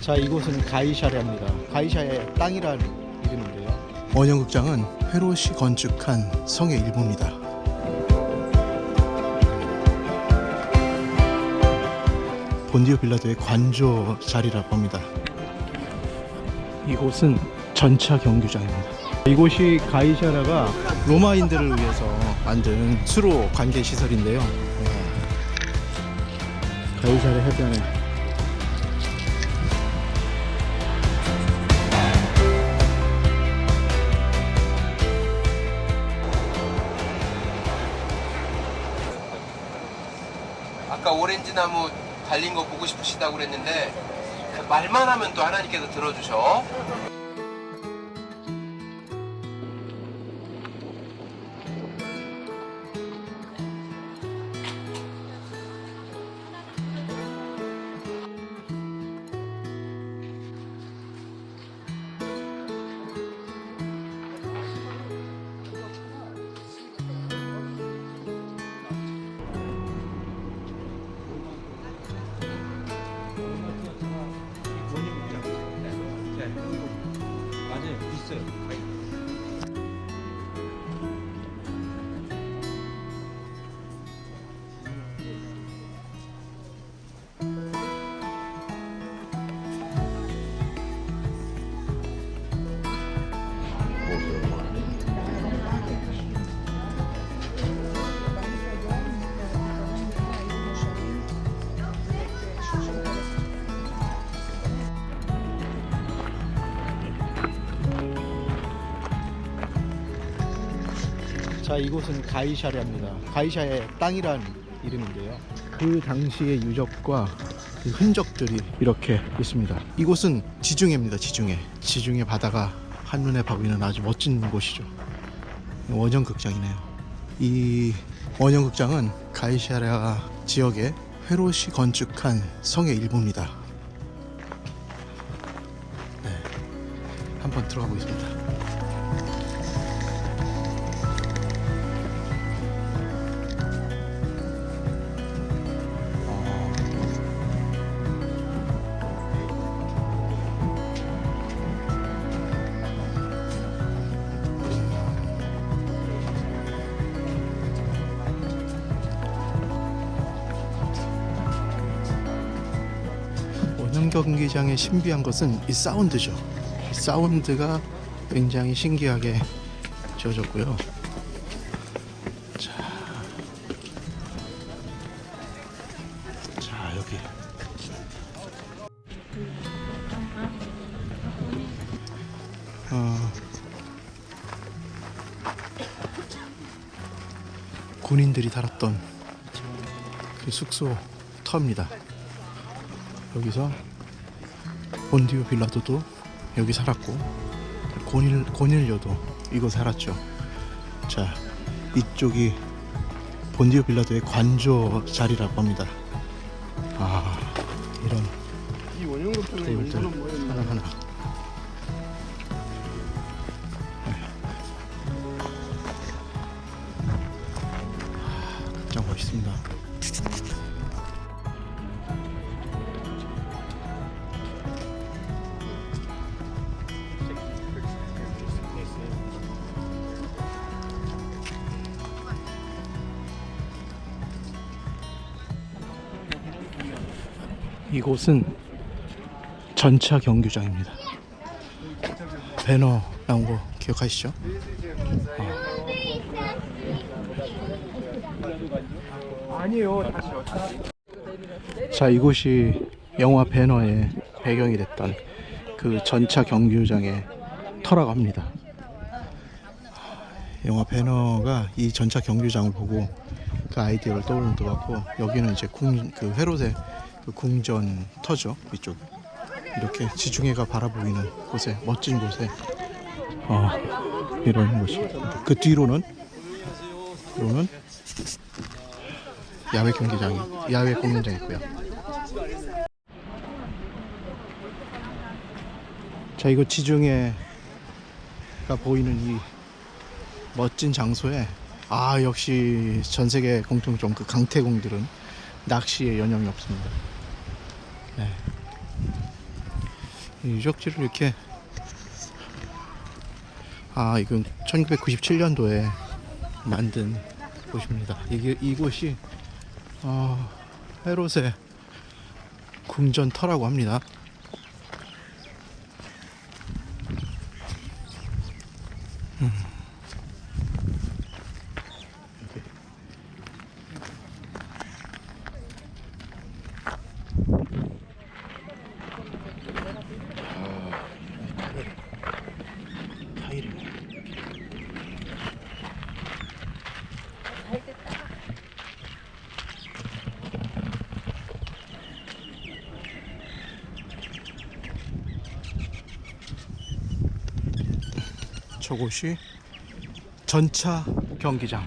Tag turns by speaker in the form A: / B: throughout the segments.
A: 자 이곳은 가이샤레입니다. 가이샤의 땅이라는 이름인데요. 원형극장은 헤롯이 건축한 성의 일부입니다. 본디오 빌라도의 관저 자리라고 합니다. 이곳은 전차 경규장입니다. 이곳이 가이샤라가 로마인들을 위해서 만든 수로 관계 시설인데요. 가이샤라 해변에
B: 아까 오렌지 나무 달린 거 보고 싶으시다고 그랬는데 그 말만 하면 또 하나님께서 들어주셔.
A: 자 이곳은 가이샤레입니다. 가이샤의 땅이라는 이름인데요. 그 당시의 유적과 그 흔적들이 이렇게 있습니다. 이곳은 지중해입니다. 지중해. 지중해 바다가 한눈에 보이는 아주 멋진 곳이죠. 원형극장이네요. 이 원형극장은 가이샤라 지역의 헤롯이 건축한 성의 일부입니다. 네, 한번 들어가 보겠습니다. 경기장의 신비한 것은 이 사운드죠. 이 사운드가 굉장히 신기하게 지어졌고요. 자, 자 여기 어, 군인들이 살았던 그 숙소 터입니다. 여기서 본디오 빌라도도 여기 살았고 고닐 고닐료도 이곳 살았죠. 자 이쪽이 본디오 빌라도의 관저 자리라고 합니다. 아 이런
C: 이 원형 걱정의
A: 테이블들
C: 용도는 뭐예요?
A: 하나 하나. 극장 멋있습니다. 이곳은 전차 경규장입니다. 배너 나온 거 기억하시죠?
C: 다시요. 다시.
A: 자, 이곳이 영화 배너의 배경이 됐던 그 전차 경규장의 터라고 합니다. 영화 배너가 이 전차 경규장을 보고 그 아이디어를 떠올린 것 같고 여기는 이제 궁, 그 회롯의 그 궁전 터죠 이쪽 이렇게 지중해가 바라보이는 곳에 멋진 곳에 어, 이런 곳이 그 뒤로는 뒤로는 야외 경기장이 야외 공연장이 있고요. 자 이거 지중해가 보이는 이 멋진 장소에 아 역시 전 세계 공통점 그 강태공들은 낚시에 연연이 없습니다. 네. 이 유적지를 이렇게 아 이건 1997년도에 만든 곳입니다. 이게 이곳이 어, 헤롯의 궁전터라고 합니다. 음. 타일이네. 저곳이 전차 경기장.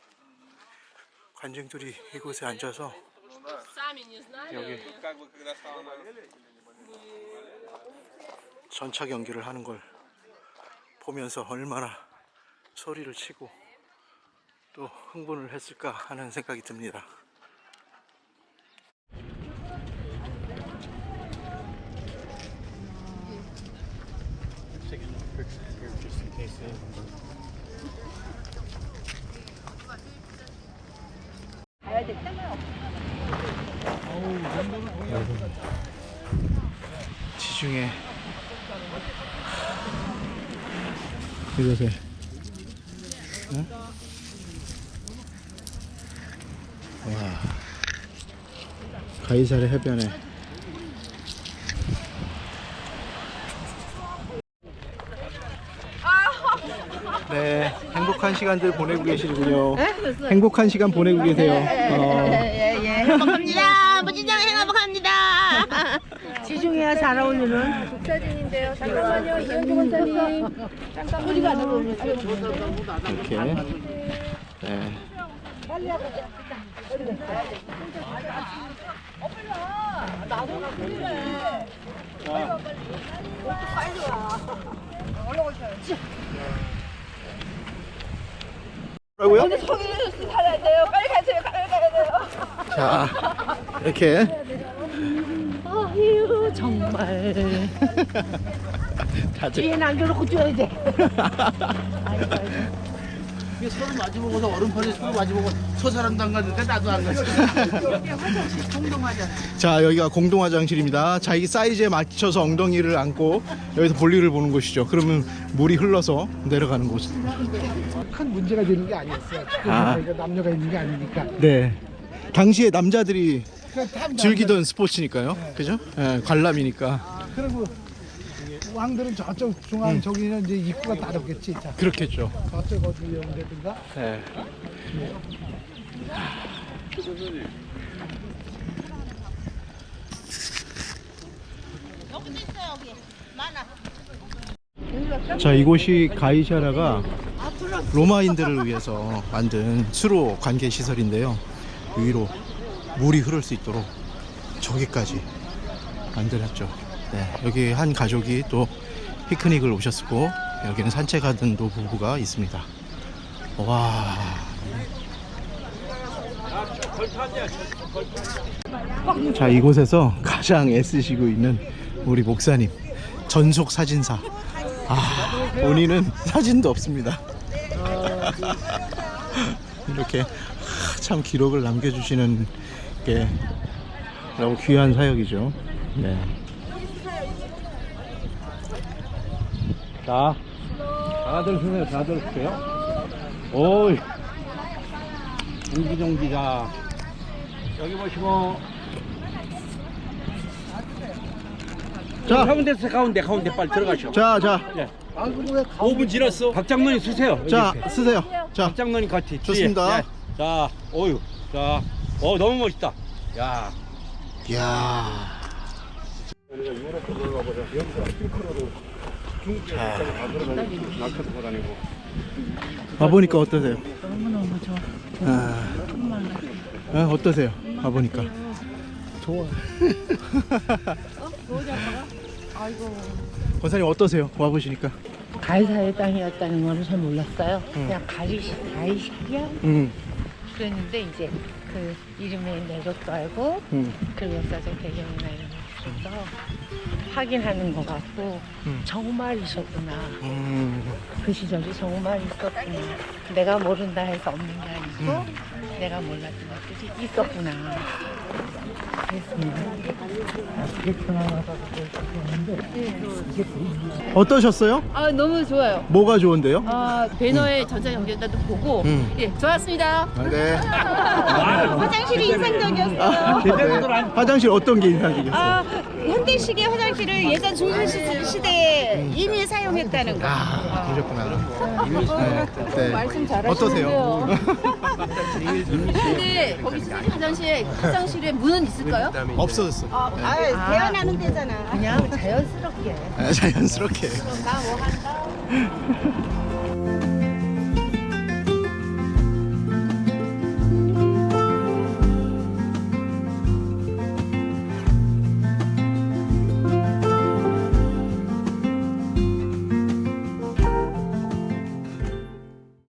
A: 관중들이 이곳에 앉아서 여기 전차 경기를 하는 걸 보면서 얼마나 소리를 치고 또 흥분을 했을까 하는 생각이 듭니다. 지중해. 이곳에. 응? 와. 가이사르 해변에 네 행복한 시간들 보내고 계시군요 행복한 시간 보내고 계세요 어,
D: 예예 행복합니다. 무진장 행복합니다. 지중해와 잘 어울리는
E: 사진인데요. 잠깐만요, 이현주 원장님. 소리가 안
A: 이렇게 네. 뭐라고요?
E: 살아야 돼요. 빨리 가세요. 빨리 가야 돼요.
A: 자 이렇게
D: 아유 정말
A: 다들
D: 뒤에 남겨놓고 뛰어야 돼.
F: 이 게 서로 마주보고서 얼음판에 서로 마주보고 저 사람도 안 가니까 나도 안 가지.
A: 자 여기가 공동 화장실입니다. 자기 사이즈에 맞춰서 엉덩이를 안고 여기서 볼일을 보는 곳이죠. 그러면 물이 흘러서 내려가는 곳.
F: 큰 문제가 되는 게 아니었어요.
A: 아.
F: 남녀가 있는 게 아니니까.
A: 네. 당시에 남자들이
F: 다
A: 즐기던 스포츠니까요. 그죠? 예, 관람이니까
F: 그리고 왕들은 저쪽 중앙 저기는 이제 입구가 다르겠지. 자,
A: 그렇겠죠.
F: 저쪽 어디 연대든가.
A: 네. 자 이곳이 가이샤라가 로마인들을 위해서 만든 수로 관계 시설인데요 위로 물이 흐를 수 있도록 저기까지 만들었죠 네, 여기 한 가족이 또 피크닉을 오셨고 여기는 산책하던 노 부부가 있습니다. 와. 자 이곳에서 가장 애쓰시고 있는 우리 목사님 전속 사진사. 아 본인은 사진도 없습니다. 이렇게 참 기록을 남겨주시는 게 너무 귀한 사역이죠. 네.
C: 자, 다들 서세요. 다들 서세요. 오이. 정기정 기자. 여기 보시고.
A: 자.
C: 가운데서 가운데, 가운데 빨리 들어가시오.
A: 자, 자,
C: 예. 5분 지났어. 박장로님 쓰세요.
A: 자,
C: 이렇게.
A: 쓰세요. 자,
C: 박장로님 같이. 뒤에.
A: 좋습니다.
C: 예. 자, 어유. 자, 어, 너무 멋있다. 야.
A: 이야.
C: 중국에서 다 들어가 고, 낙하도 다니고.
A: 와보니까 어떠세요?
D: 너무너무 좋아.
A: 아, 아, 어떠세요? 와보니까. 좋아. 권사님 어떠세요? 와보시니까.
D: 가이사의 땅이었다는 걸 잘 몰랐어요. 그냥 가리시, 가이시야?
A: 음,
D: 그랬는데 이제 그 이름에 내 것도 알고
A: 음.
D: 그리고 역사적 배경이나 이런 거 있어서 확인하는 것 같고
A: 음.
D: 정말 있었구나.
A: 음.
D: 그 시절이 정말 있었구나. 내가 모른다 해서 없는 게 아니고 내가 몰랐던 것들이 있었구나.
A: 어떠셨어요?
E: 아 너무 좋아요.
A: 뭐가 좋은데요?
E: 아 배너에 전자 연결단도 보고
A: 음.
E: 예 좋았습니다.
A: 네.
E: 화장실이 인상적이었어요.
A: 네. 화장실 어떤 게 인상적이었어요?
E: 아 현대식의 화장실을 예전 조선 시대에 이미 사용했다는 거.
A: 아, 그러셨구나. 네. 네.
E: 말씀
A: 어떠세요?
E: 근데 거기 수술 화장실 화장실에 문은 있을까요?
A: 없어졌어.
E: 요아 대안하는 데잖아.
D: 그냥 자연스럽게
A: 아, 자연스럽게.
E: 나뭐 한다.